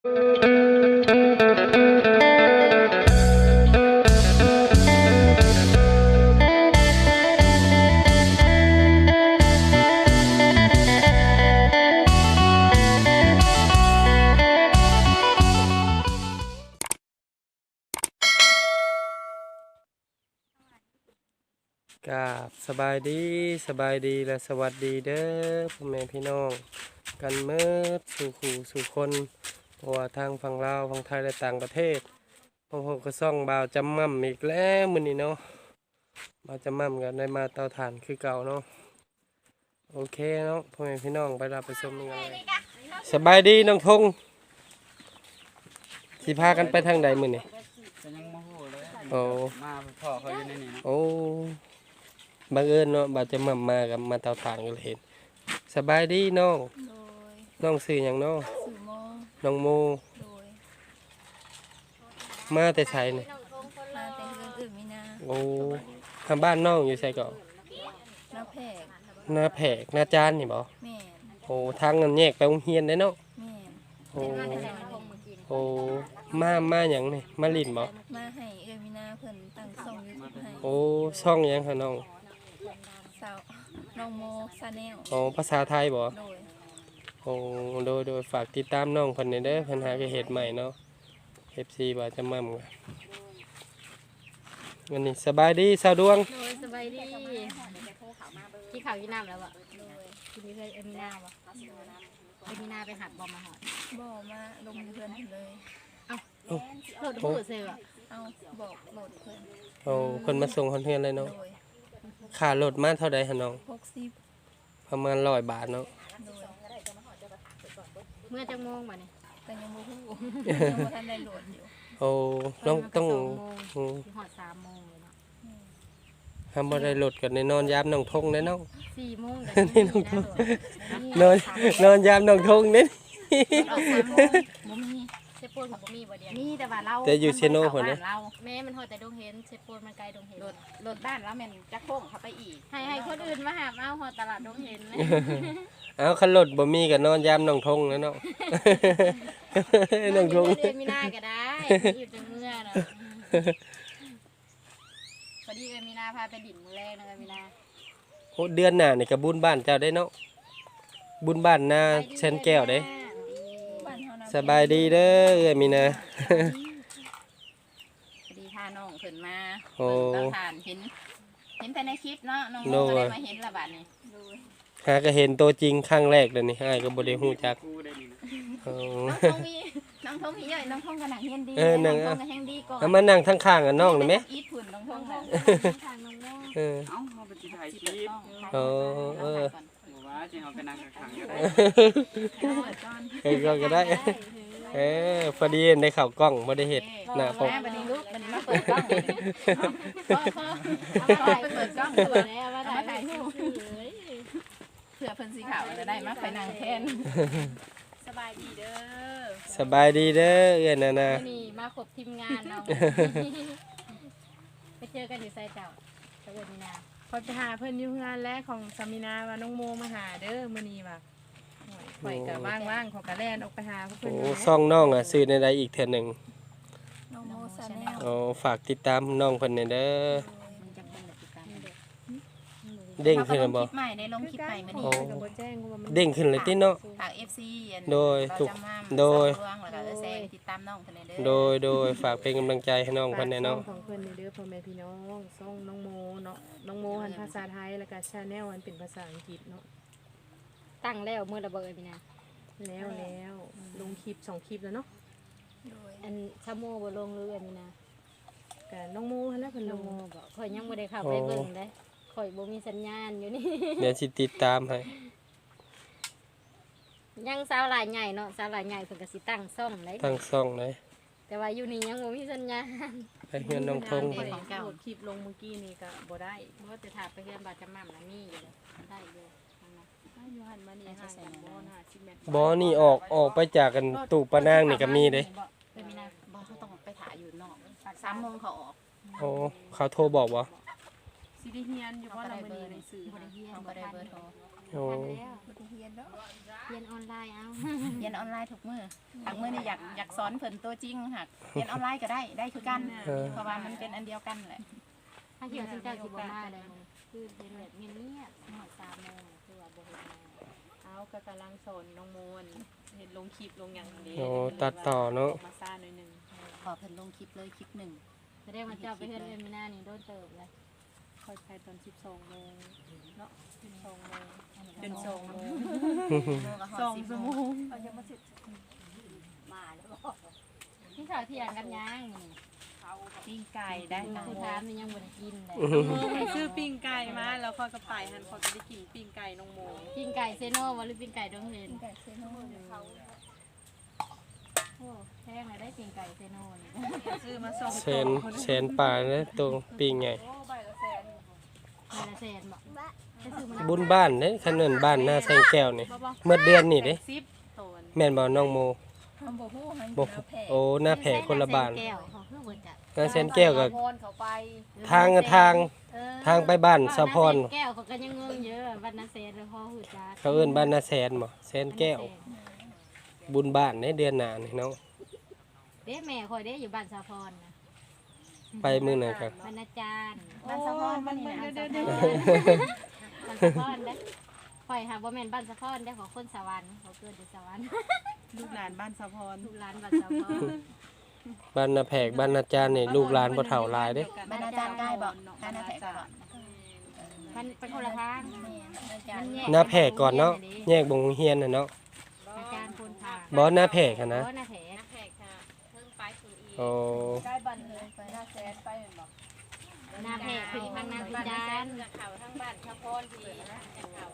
กาบสบายดีสบายดีและสวัสดีเด้อพ่อแม่พี่น้อง กันเมื่อสู่ขู่สู่คน เพราะว่าทางฝั่งลาวฝั่งไทยและต่างประเทศพวกผมก็ซ่องบ่าวจำมั่มอีกแล้วมื้อนี้เนาะบ่าวจำมั่มกันได้มาเตาถ่านคือเก่าเนาะโอเคเนาะพ่อแม่พี่น้องไปรับไปชมกันเลยสบายดีน้องทงสิพากันไปทางใดมื้อนี้ก็ยังโมโหเลยโอ้มาพ่อเขาอยู่ในนี้นะโอ้บังเอิญเนาะบาดจะมามากับมาเตาถ่านกันเลยเห็นสบายดีน้องโดยน้องสื่ออย่างน้องสื่อโม น้องโม โดยมาแต่ใช้เนี่ยมาแต่เรื่องอื่นไม่นาโอ้ทางบ้านน้องอยู่ใส่ก่อนหน้าแผกหน้าแผกหน้าจานนี่บ่แม่นโอ้ทางเงินแยกไปโรงเรียนได้เนาะแม่นโอ้โอ้มามาอย่างนี่มาลินบ่มาให้เอื้อมินาเพิ่นตั้งส่งยูทูบให้โอ้ช่องหยังคะน้องสาวน้องโมซาแนลโอ้ภาษาไทยบ่โดย โอ้โดยโดยฝากติดตามน้องเพิ่นนี่เด้อเพิ่นหาก็เฮ็ดใหม่เนาะ FC บ่าจะมั่มกันวันนี้สบายดีสาวดวง โดยสบายดีที่เขาวยี่น้ำแล้วอะที่มีเคยเอ็มมีนาบ่เอ็มมีนาไปหักบอมมาหอดบ่มาลงเพิ่นเลย โหลดผู้เสืออะเอาบอกโหลดเพิ่นโอ้เพิ่นมาส่งคนเฮือนเลยโดเนาะยค่ารถมาเท่าใดฮะน้อง60ประมาณ100บาทเนาะ โดย เมื่อจะโมงบ่เนี่ยแต่ยังบ่ฮู้ยังบ่ทันได้โหลดอยู่โอ้ต้องต้องสองโมงอืมที่หอดสามโมงเลยเนาะทำบ่ได้รถกันในนอนยามน้องทงเด้เนาะสี่โมงแต่ที่นี่นะโดดนอนนอนยามน้องทงเด้ ออกสามโมงบ่มีเชฟปูนของบ่มีบ่เดียวมีแต่ว่าเราแต่อยู่เชโน่พุ่นเด้เราแม่มันหอดแต่ดงเห็นเชฟปูนมันไกลดงเห็นรถรถบ้านแล้วแม่นจะโค้งเข้าไปอีกให้ให้คนอื่นมาหาเอาหอดตลาดดงเห็นนะ เอาคันรถบ่มีก็นอนยามน้องทงแล้วเนาะ น้องทงเอ็มมีนาก็ได้อยู่จังเมื่อเนาะพอดีเอ็มมีนาพาไปดิ่นมือแรกนะเอ็มมีนาโอ้เดือนหน้านี่ก็บุญบ้านเจ้าได้เนาะบุญบ้านนาเชนแก้วเด้บ้านเฮานะสบายดีเด้อเอ้ยมีนา พอดีพาน้องขึ้นมาโอ้ เพิ่นต้องผ่านเห็น เห็นแต่ในคลิปเนาะน้องโน่โมก็ได้มาเห็นละบาดนี้โดย หาก็เห็นตัวจริงครั้งแรกเลยนี่อ้ายก็บ่ได้ฮู้จักกูได้นี่นะอ๋น้อองทงมีน้องทงมีเยอะน้องทงก็หนังเฮียนดีเออหนังน้องทงก็แฮงดีก่อนเอามานั่งข้างๆกันน้องได้ไหมอีทพุ่นน้องทงน่ะทางน้องโม่เออ เอ้าเขาไปจิถ่ายคลิปเออเออ บอกว่าจะเอาไปนั่งข้างๆก็ได้เออก็ก็ได้ เออพอดีได้ข่าวกล้องบ่ได้เฮ็ดหน้าปกแม่บัดนี้ลูกบัดนี้มาเปิดกล้องเลยพ่อพ่อเอาเอาไปไปเปิเปิดดกกล้ล้อองงเผื่เผื่ออแล้วว่าเอามาถ่ายรูปเอ้ยเผื่อเพิ่นสีขาวจะได้มาไปนั่งแทนสบายดีเด้อสบายดีเด้อเอ้ยนานาวันนี่มาครบทีมงานเราไปเจอกันอยู่ไซเจ้าตะวันมีนาพอยไปหาเพิ่นอยู่งานแรกของสามินาว่าน้องโมมาหาเด้อมื้อนี้ว่ะโอ้ยข่อยก็ว่างๆเขอยก็แล่นออกไปหาเพิ่นโอ้อยู่ซ่องน้องอะซื้อในใดอีกเทื่อหนึงน้องโมซาแนลอ๋อฝากติดตามน้องเพิ่นหน่อยเด้อ มันจะเป็นแบบติดตาม เด้งขึ้นแล้วบ่คลิปใหม่ได้ลงคลิปใหม่มาโอ้ นี่ก็บ่แจ้งว่ามันเด้งขึ้นเลยติเนาะ ฝาก FC อันโดยเราถูกจำมาโดยสองดวงแล้วก็เออแซงติดตามน้องเพิ่นเลยเด้อโดยโดยฝากเป็นกำลังใจให้น้องเพิ่นแน่เนาะฝกช่องของเพิ่นนี่เด้อพ่อแม่พี่น้องช่องน้องโมเนาะน้องโมหันภาษาไทยแล้วก็ชาแนลหันเป็นภาษาอังกฤษเนาะตั้งแล้วมือระเบิดมีนาแล้วแล้วลงคลิปสองคลิปแล้วเนาะโดยอันชาโมบ่ลงหรือเอ็มมีนาก็น้องโมหันแล้วเพิ่นลน้องงโมบอกข่อยยังบ่ได้เข้าไปเบิ่งเลย ข่อยบ่มีสัญญาณอยู่นี่ เดี๋ยวสิติดตามให้ยังสาวหลายใหญ่เนาะสาวหลายใหญ่เพิ่นก็สิตั้งซ่อมเลยทั้งซ่องเลยแต่ว่าอยู่นี่ยังบ่มีสัญญาณไปเฮือนน้องทงเพิ่พุ่นนโหลดคลิปลงเมื่อกี้นี่ก็บ่ได้เพราะว่าจะถามไปเฮือนบาดจำม่ำนะมีอยู่เลยได้อยู่นั่นน่ะถ้าอยู่หันมานี่ห่างกันบ่น่าสิแม่นบ่นี่ออกออกไปจากกันตู่ปะนางนี่ก็มีเด้เพิ่นมีนะบ่เขาต้องไปถ่ายอยู่นอกสามโมงเขาออกโอ้เขาโทรบอกบ่ สิได้เฮียนอยู่บ่เรามื้อนี้ในสื่อบ่ได้เฮียนบ่ได้เบอร์โทรโอ้ทันแล้วบ่ได้เรียนเนาะเรียนออนไลน์เอาเรียนออนไลน์ทุกมื้อหากมื้อนี่อยากอยากสอนเพิ่นตัวจริงหักเรียนออนไลน์ก็ได้ได้คือกันเออเพราะว่ามันเป็นอันเดียวกันแหละถ้าเกี่ยวกับเจ้าสิบ่มาเลยคือเป็นแบบเงียบๆหอดสามโมงคือว่าบ่เห็นมาเอาก็กำลังสอนน้องโมนเห็นลงคลิปลงอย่างนี้โอ้ตัดต่อเนาะมาซ่าหน่อยหนึงขอเพิ่นลงคลิปเลยคลิปหนึ่งแสดงว่าเจ้าไปเฮือนเอ็มมินานี่โดนเติบเลย ค่อยไปตอน12โมงเนาะ12โมงจน2สองโมโมงงสองชั่วโมงที่ข่าวเที่ยงกันยังนี่ปิ้งไก่ได้คือถามนี่ยังบ่ได้กินเลยให้ซื้อปิ้งไก่มาแล้วพอก็ไปหันพอก็ได้กินปิ้งไก่น้องโมปิ้งไก่เซโน่บ่หรือปิ้งไก่ดงเห็นไก่เซโน่โอ้แพงเลยได้ปิ้งไก่เซโน่นี่ซื้อมาส่งแสนแสนป่านะตัวปีงไงใบละแสน บ่ไปซื้อมาบุญบ้านเด้คันเนินบ้านหน้าแสงแก้วนี่เมื่อเดือนนี่เด้ซิปโตนแม่นบ่น้องโมคำบ่ฮู้ให้บ่เอาแพ้โอ้หน้าแผลคนละบ้านแก้วเขาคือบ่จัดหน้าแสนแก้วกับพรเขาไปทางทางเออทางไปบ้านสะพรแก้วเขาก็ยังงงเยอะบ้านนาเซนแล้วพ่อหูจักเขาเอิ้นบ้านหน้าแสนบ่แสนแก้ว บุญบ้านในเดือนหน้านี่เนาะเด้แม่คอยเด้อยู่บ้านสะพรนะ ไปมื้อไหนครับบ้านอาจารย์บ้านสะพอนบ้านนี่นะเดี๋ยวเดี๋ยวบ้านสะพรเด้คอยหาบ่แม่นบ้านสะพรได้ของคนสวรรค์เขาเกิดอยู่สวรรค์ลูกหลานบ้านสะพรทุกร้านบ้านสะพรบ้านนาแผกบ้านนาจารย์นี่ลูกหลานบ่เฒ่าหลายเด้บ้านอาจารย์ใกล้บอกบ้านอาจารย์บอกมันเป็นคนละทางแม่อาจารมัย์นแยกหน้าแผกก่อนเนาะแยกบงเฮียนน่ะเนาะอาจารย์คนพาบ่หน้าแผกอะนะบ่หน้าแผกแขกค่ะเพิ่งไปสู่อีโอ้ใกล้บ้านเน้าแผกคือทางนางพิจารย์เขาทั้งบ้านสะพรพี่นะเขา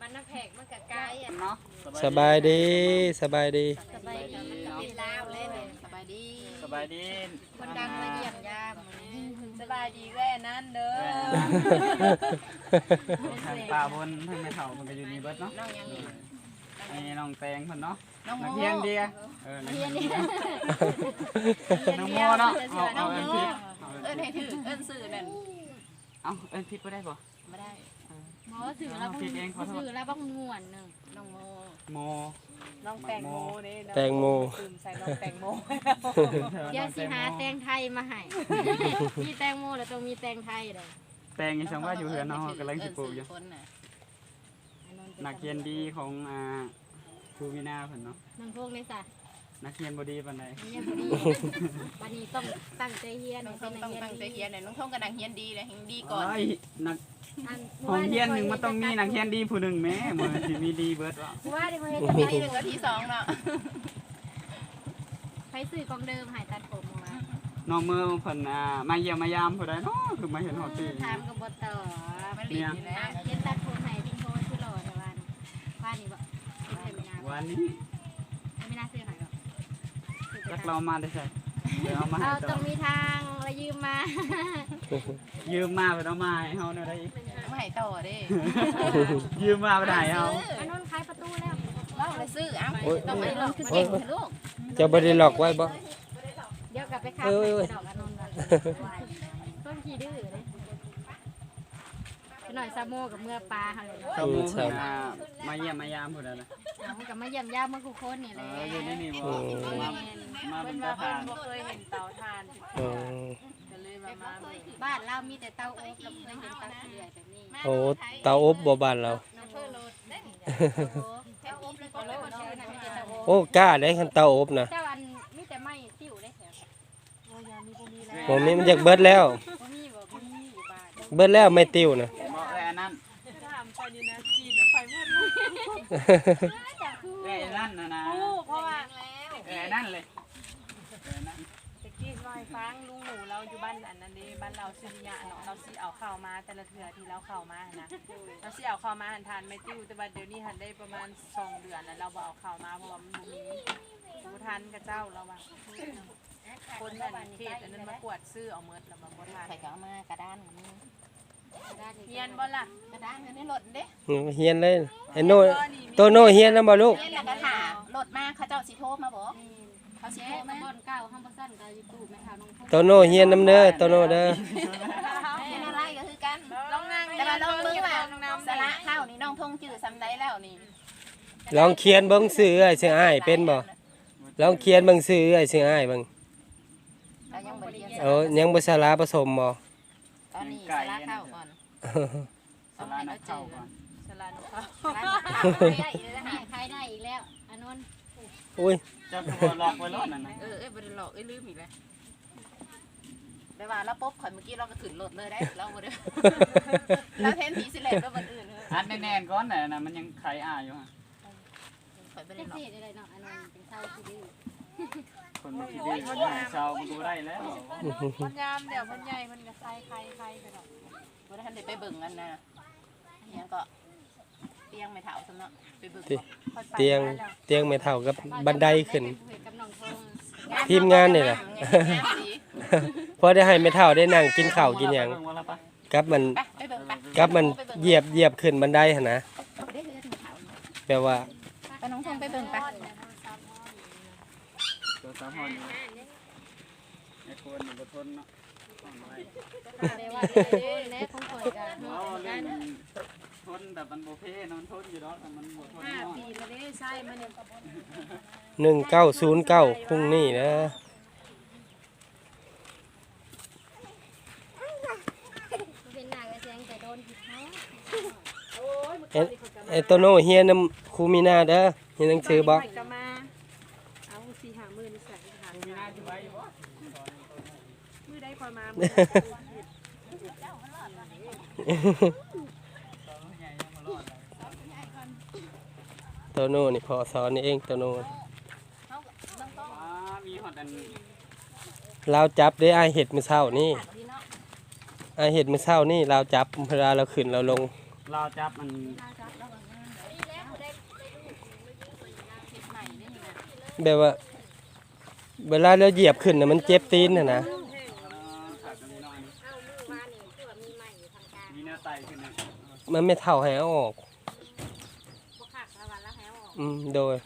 มันน้ำแขกมันกะไกลอะเนาะสบายดีสบายดีสบายดีเป็นลาวเลยเนี่ยสบายดีสบายดีคนดังมาเยี่ยมยามสบายดีแว่นั้นเด้อทางป่าบนทางแม่เฒ่ามันก็อยู่นี่เบิดเนาะน้องยังนี่อันนี้น้องแตงเพิ่นเนาะน้องโมนักเรียนเดียเออนักเรีเรียยนนนี่น้องโมเนาะเอาเอาเอิ้นผิดเอิ้ นให้ถือเอิ้นสื่อนั่นเอาเอิ้นผิดบ่ได้บ่ไม่ได้หมอถือแล้วบ้างถือแล้วบ้างง่วนหนึ่งน้องโมโมน้องแตงโมนี่แตงโม ตื่นใส่น้องแตงโมเดี๋ยวสิหาแตงไทยมาให้ มีแตงโมแล้วต้องมีแตงไทยเลยแตงยังช่างว่าอยู่เฮือนเนาะกำลังสิปลูกอยู่คนน่ะนักเรียนดีของอ่าครูวินาเพิ่นเนาะน้องพวกนี้จ้ะ นักเรียนบ่ดีปานใดอันนี้พอดีวันนี้ต้องตั้งใจเฮียนน้องให้ท่องเป็นต้องนักตั้งใจเฮีเฮียยนนหน่อยน้องท่องกำลังเฮียนดีเลยเฮียนดีก่อนโอ้ยนักอันห้องเรียนหนึงมันต้องมีนักเรียนดีผู้หนึงแหม่มื้อสิมีดีเบิดวะว่าเดี๋ยวเฮ็ดทีหนึ่งกับทีสองเนาะไปซื้อกองเดิมหายตัดผมมาน้องมือเพิ่นอ่ามาเยี่ยมมายามผู้ใดเนาะคือมาเห็นฮอดตีถามกับบต่อมันหลีกอยู่แล้วเฮ็ดตัดผมให้ทิ้งโทษที่หล่อแต่วันว่านี่บ่ไม่น่าวันนี้ไม่น่าซื้อให้หรอก จักเรามาได้ใช่เดี๋ยวเอามาให้เอาต่ต้อองมีทางแล้วยืมมา ยืมมาเพิ่นเอามาให้เฮาแนวใดอีกไม่ให้ต่อเด้ยืมมาบ่ได้เฮาอันนู้นขายประตูแล้วเราเลยซื้อเอ้าโอ้ย ต้องไปลงคือเก่งเถอะลูกเจะบ่ได้หลอกไว้บ่ เดี๋ยวกลับไปขับเอ้ยดอกอันนู้นก่อนต้นขี้ดื้อเลยหน่อยซาโมกับเมื่อปลาเขาเลยเขาหมู่เพิ่นอ่ามาเยี่ยมมายามผู้ใดน่ะ เอากับมาเยี่ยมย่าเมื่อคุคนนี่แหเอละออยู่ในนี่บ่อืมมามาเป็เพิ่นนตาว่าเพิ่ทานนบ่เคยเห็นเตาถ่านอ๋อก็เลยมามาเบิ่งบ้านเรามีแต่เตาอบเราเคยเห็นเตาเกลือแบบนี้โอ้เตาอบบ่บ้านเราน้องเพิ่นโลดเตาอบนี่ก็เลยคนชื่อนะมีแต่เตาอบโอ้กล้าได้คันเตาอบนะเจ้าอันมีแต่ไม้ติ้วได้แถวโอ้ยามีบ่มีแล้วผมนี่มันอยากเบิดแล้ว บ่มีบ่มีอยู่บ้านเบิดแล้วไม่ติ้วนะบ่เอ้ยอันนั้นถามไปนี่นะจีนน่ะไปหมดเลย เอ้ยอันนั้นน่ะนะ โอ้เพราะว่า เอ้ยอั นนั้นเลยเอ้ยอันนั้นตะกี้น้อยฟังลุงหนูเราอยู่บ้านอันนั้นเด้บ้านเราซิริยะเนาะเราสิเอาข้าวมาแต่ละเทื่อที่เราเข้ามานะเราสิเอาข้าวมาหันทานไม่ติ้วแต่ว่าเดี๋ยวนี้หันได้ประมาณสองเดือนแล้วเราบ่เอาข้าวมาเพราะว่ามันบ่มีบ่ทันกับเจ้าเราว่าคนนั่นเขตอันนั้นมากวดซื้อเอาเมิดแล้วมาบ่ทันใส่ก็เอามากระด้านนี่เฮียนบ่ล่ะกระด้านอยู่ในรถเด้เฮียนเลยไอ้โน่โตโน่เฮียนนํบ่ลูกเล่นแล้วก็ถามรถมาเขาเจ้าสิโทรมาบอก เขาสิแม่โทรมาบ่อนเก่าห้ามบ่ซั่นก็อยู่ตู้แม่ทาน้องพุ่โตโน่เฮียนนํเด้อโตโน่เด้อเล่นอะไรก็คือกันลองนั่งแต่ว่าลองมือว่าน้ำสาระข้าวนี่น้องทงจื้อซ้ำได้แล้วนี่ลองเขียนเบิ่งซื้อไอ้เสียอ้ายเป็นบ่ลองเขียนเบิ่งซื้อไอ้เสียอ้ายเบิ่งเรายังบ่เรียนเอายังบ่สาระผสมบ่ตอนนี้สาระเข้าก่อนสารานักเข้าก่อนสลานุภาพได้อีกแล้วนะใครได้อีกแล้วอันนนท์อุ้ยเจ้าตัวล็อกไว้รถนั่นนะเออเอ้ยบ่ได้หลอกเอ้ยลืมอีกแล้วได้ว่าแล้วปุ๊บข่อยเมื่อกี้เราก็ขึ้นรถเลยได้เราบ่ได้เราเห็นผีสิแลบแล้วบ่อื่นเลยอัดแน่นๆก่อนน่ะนะมันยังไขอ่าอยู่ฮะข่อยบ่เป็ได้นหลอกสิได้เนาะอันนนท์เป็นเท่าที่ดีคนมันสิดื้อมันให้เช้ามันดูได้แล้วมันยามเดี๋ยวมันใหญ่มันก็ใครใครใครไปหรอกบ่ได้ทันได้ไปเบิ่งกันนะอิหยังก็ เตียงไม่เท่าซ้ำเนาะไปเบิ่งติบ่ค่อยไปเตียงได้แล้วเตียงไม่เท่ากับบันไดขึ้นได้ไปคุยกับน้องทงทีมงานนี่แหละ งามดีพอได้ให้ไม่เท่าได้นั่งกินข้าวกินหยังเบิ่ว่าละปะกับมันไปไปเบิ่งไปกับมันเหยียบเหยียบขึ้นบันไดหั่นนะได้เฮือนไม่เท่าแปลว่าไปน้องทงไปเบิ่งไปตัวสามหอนอยู่ไอ้คนนี่บ่ทนเนาะทนไว้ได้ว่าได้แน่ของข่อยกันเอาเล่น ทนแบบมันบ่เพ่นอนทนอยู่ดอกแต่มันบ่ทนห้าเนาะปีแล้วเด้ใช่มันเนี่ยหนึ่งเก้าศูนย์เก้าพรุ่งนี้นะเป็นหน้ากระแจงแต่โดนผิดเขาไอ้ไอ้โตโน่เฮียนำครูมีนาเด้อเฮียนหนังสือบ่ไปก็มาเอาสี่หามือนี่ใส่หามีหน้าสิไว้บ่มือได้คอยมาโตโน่นี่พอสอนนี่เองโตโน่มีฮอดันเราจับได้ไอเห็ดมือเช้านี่ไอเห็ดมือเช้านี่เราจับเวลาเราขึ้นเราลงลาจับมันแบบว่า เวลาเราเหยียบขึ้นน่ะมันเจ็บตีนน่ะนะมันไม่เท่าให้ออกขักละวันละแฮว ออกอืมโดย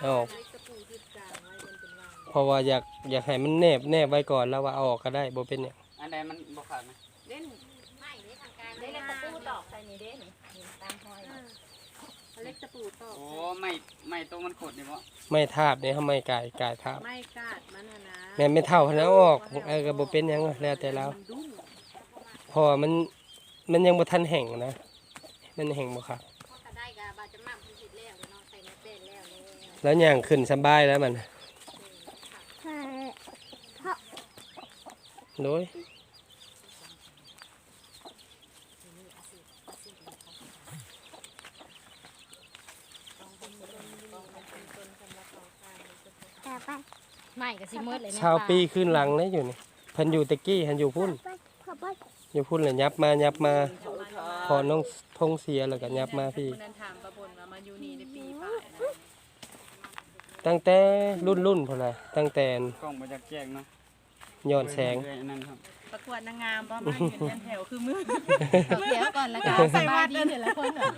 เอาออกเล็กตะปูที่กลางไว้บนเป็นวางเพราะว่าอยากอยากให้มันแนบแนบไว้ก่อนแล้วว่าเอาออกก็ได้บ่เป็นหยังอันใดมันบ่ขาดนะเล่นไม่ในทางกลางได้เล่นตะปูตอกใส่นี่เด้นี่นี่ตามห้อยเล็กตะปูตอกโอ้ไม่ไม่ตรงมันขดนี่บ่ไม่ทาบเนี่ยทำไมกายกายทาบไม่กาดมันนะนะแม่นไม่เท่าให้เอาออกเออก็บ่เป็นหยังแล้วแต่เรามันดุ้งเพราะว่ามันมันยังบ่ทันแห้งนะมันแห้งบ่ครับ แล้วย่างขึ้นสบายแล้วมันโดยไม่ก็สิมืดเลยชาวปีขึ้นหลังเลยอยู่นี่เพิ่นอยู่ตะกี้เพิ่นอยู่พุ่นอยู่พุ่นเลยยับมายับมาพอน้องทงเสียแล้วก็ยับมาพี่ ตั้งแต่รุ่นรุ่นพุ่นน่ะตั้งแต่กล้องบ่จักแจ้งเนาะย้อนแสงเอ้ยอันนั้นครับประกวดนางงามบ่มาเห็นยันแถวคือมือ เอาเดี๋ยวก่อนแล้วก็สบายดีเดี๋ยวละคนอะ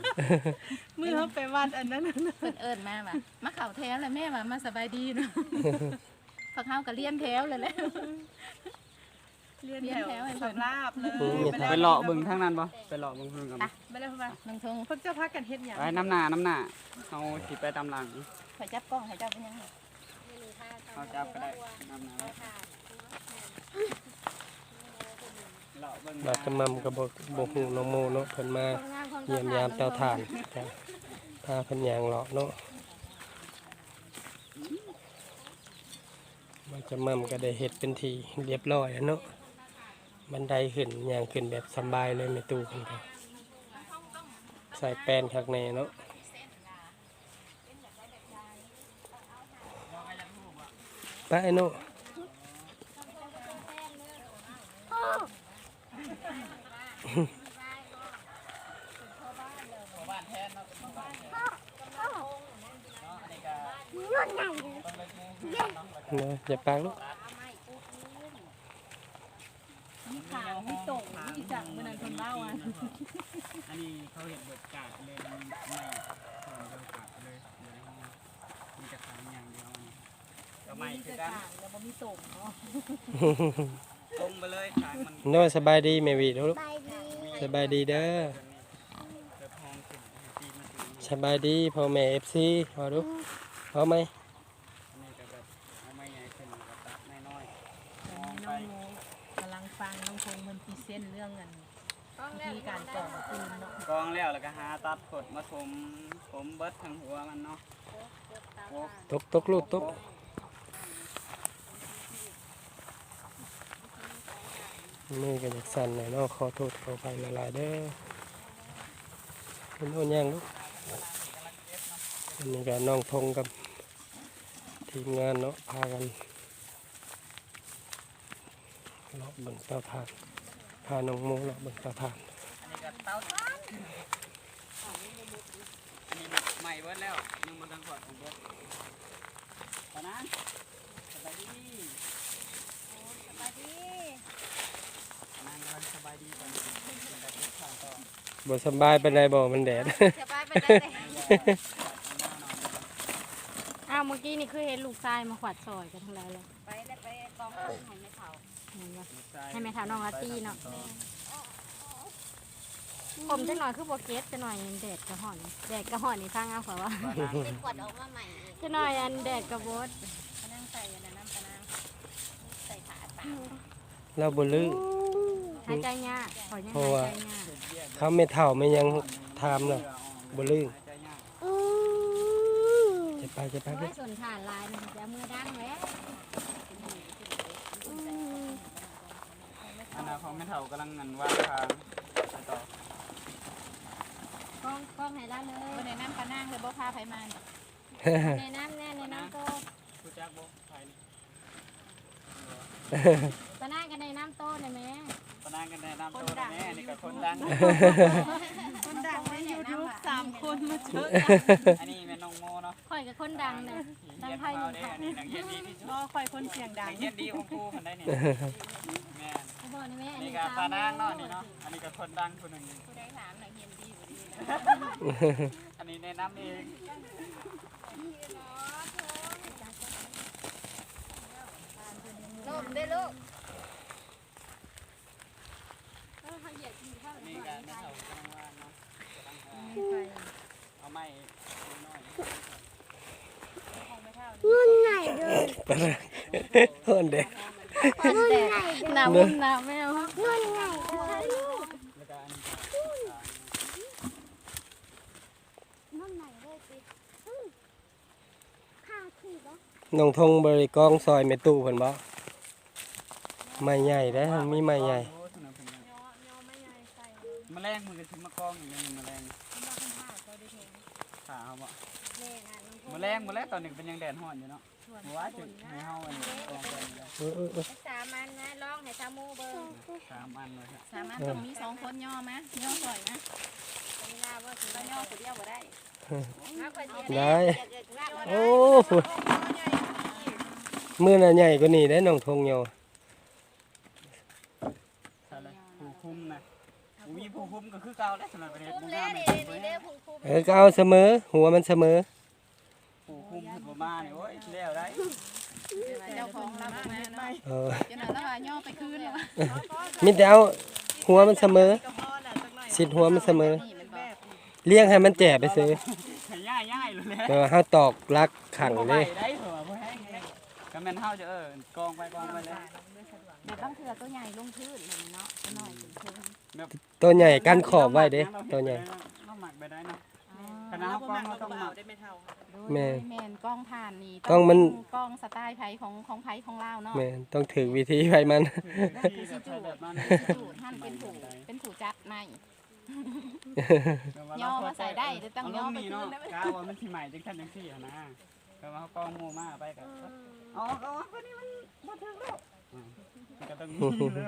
มือเขาไปวัดอันนั้นน่ะเพิ่นเอิ้นมาว่ะมาเข่าแถวเลยแม่ว่ามาสบายดีเนาะพอเข้าก็เลี้ยนแถวเลยแหละเรียนแถวสำลาบเลยอืมไปเลาะเบิ่งทางนั้นบ่ไปเลาะเบิ่งเพิ่นกันไปเลยพ่อน้องทง พวกเจ้าพักกันเฮ็ดหยัง ไปน้ำหน้าน้ำหน้าเฮาสิไปตามหลัง ข่อยจับกล้องให้เจ้าเป็นยังไงเฮาจับก็ได้น้ำหน้าไว้เลาะเบิ่งบาดกระหมำก็บ่บ่ฮู้น้องโมเนาะเพิ่นมาเยี่ยมยามเตาถ่านจ้ะพาเพิ่นย่างเลาะเนาะบาดกระหมำก็ได้เฮ็ดเป็นทีเรียบร้อยแล้วเนาะบันไดขึ้นย่างขึ้นแบบสำบายเลยในตู้เพิ่นก็ใส่แป้นคักแน่เนาะ ไปไอ้โน่นะอย่าปากลูกขาไม่ตรงที่จังเมื่อนั้นคนเล่าอะอันนี้เขาเห็นบิดกาดเลยไม่ถอนเบิดกาดเลยมีแต่ขางอย่างเดียว ก็ไม่คือกันแล้วบ่มีตรงเนาะตรงไปเลยขางมันโน่สบายดีแม่วีลูกสบายดีเด้อเกิดทองขึ้นสบายดีพ่อแม่ FC พอดูพอไหมอันนี้ก็แบบเอาไม้ใหญ่ขึ้นก็ตัดน้อยๆมองไปน้องโมกำลังฟังน้องพงษ์มันพรีเซนต์เรื่องเงินวิธีการต่อปืนเนาะกองแล้วแล้วก็หาตัดขดมาถมผมเบิดทั้งหัวมันเนาะโอ้ตกตกลูกตก มือก็อยากสั่นหน่อยเนาะขอโทษขอไปละลายเด้อเป็นโอนยังลูกอันนี้ก็น้องทงกับทีมงานเนาะพากันเลาะบิ่งเตาถ่าน พาน้องโมเลาะบิ่งเตาถ่านอันนี้ก็เตาถ่านอันนี้ใหม่เบิดแล้วยังมาดังขวดของเบิดตอนนั้นสบายดีสบายดีนางกำลังสบายดีกันเป็นแบบนี้ข้างต่อ บ่สำบายเป็นไรบ่มันแดด จะไปไปได้เลยอ้าวเมื่อกี้นี่คือเห็นลูกชายมาขวัดซอยกันทั้งหลายเลยไปแล้วไปกองให้แม่เฒ่าเห็นปะให้แม่ถามน้องอาร์ตี้เนาะผมจะหน่อยคือโบเกตจะหน่อยแดดกระห่อนแดดกระห่อนนี่ฟังเอาขอว่าเป็นขวดออกมาใหม่อีกจะหน่อยอันแดดกระโบดก็นั่งใส่อันนั้นน้ำปะนางใส่ถาดเปล่าเราบ่ลือ หายใจยากขอยังเพราะหายว่าใจยากเขาไม่เท่าไม่ยังทำน่ะบ่ลือหายใจยากจะไปจะไปโอ้เด้ยส่วนฐานลายมันจะมือดังแล้วอันนั้นของแม่เฒ่ากำลังเงินวางทางไปต่อกล้องกล้องให้ละเลคนยในน้ำปะนางเลยบ่พาไผมานี่ในน้ำแน่ในน้ำโตผู้จักบ่ไปนี่ ตะหน้ากันในน้ำโตเลยแม่ปะนางกันได้น้ำโตแล้วแม่นี่ก็คนดังคนดังในยูทูบสามคนมาเจออันนี้แม่น้องโมเนาะข่อยกับคนดังเนี่ยดังไทยเด้อันนี้นักเรียนดีที่สุดรอคอยคนเสียงดันังกเรียนดีของครูคนได้นี่แม่เขาบอกนี่แม่อันนี่นี้ก็ตามปานางเนาะนี่เนาะอันนี้ก็คนดังคนหนึงผู้ใดถามหน่อยเฮียนดีบ่ดีนะอันนี้แนะนำเอง นมได้ลูกนนี้ก็แม่เฒ่ากำลังวาเนาะกำลังวาเอาไม้น้อยไปเลยเฮินเด้คนแดดหนาวุ่นหนาแมวๆแล้วก็อันนี้ก็น้องทงบริกองซอยเมตูเพิ่นบ่ ไม่ใหญ่ได้อมันมีไม่ใหญ่โอ้สนุกสนุกแมลงมันก็สิมากองอยู่ในแมลงขาเขาบ่แมลงหมดแล้วตอนนี้เป็นยังแดดร้อนอยู่เนาะว่าจะให้เฮาอันนี้กองไปเลยเออเออเออสามันนะร้องให้ตามูเบิ้งสามอันเลยครับสามารถต้องมีสองคนย่อมะย่อสอยนะเวลาว่าสิต้องย่อคนเดียวบ่ได้นักไปเสียได้โอ้โหมือน่ะใหญ่กว่านี้ได้อน้องทงเหี่ยว ใช่เลยผู้คุมนะ มีผู้คุมก็คือเก่าแล้วสำหรับประเทศคุ้มบุญแล้งาวมนี่ไม่นี่คุ้มเด้เลอยผู้คุ้มเออก็เอาเสมอ หัวมันเสมอ ผู้คุมถึงบ่มาเนี่ยโอ้ยแล้วได้เจ้าของเราบ่มาเนาะเออจนนั้นแล้วว่าย่อไปคืนแล้วว่ามีแต่เอาหัวมันเสมอสิดหัวมันเสมอ นี่มันบอกเลี้ยงให้มันแจ่ไปซื้อให้ย่ายย่ายเลยแหละเออเฮาตอกลักขังบ่เลไหวยได้เหรอบ่แห้งเลยก็แม่นเฮาจะเออกองไปกองไปเลย แต่ต้องเถื่อตัวใหญ่ลงพื้นเลยเนาะตัวน้อยถึงพื้นตัวใหญ่กันขอบไว้เด้ตัวใหญ่ เราหมักไปได้เนาะ คณะเฮากองเราต้องหมักได้ไม่เท่าแม่แม่นกล้องผ่านนี่ต้องมัน กล้องสไตล์ไผของของไผของเราเนาะแม่นต้องถือวิธีไว้มันที่แบบใช้แบบนั้นถูท่านเป็นถูเป็นถูจัดในย่อมาใส่ได้แต่ต้องย่อไปเาลนี่เนาะคืนได้ไหมกาว่ามันสิใหม่จังซั่นจังซี่หั่นนะก็ว่าเฮากองหมู่มาไปก็อ๋อก็ว่าคนนี้มันบ่ถึงแล้ว ก็ต้องมีเล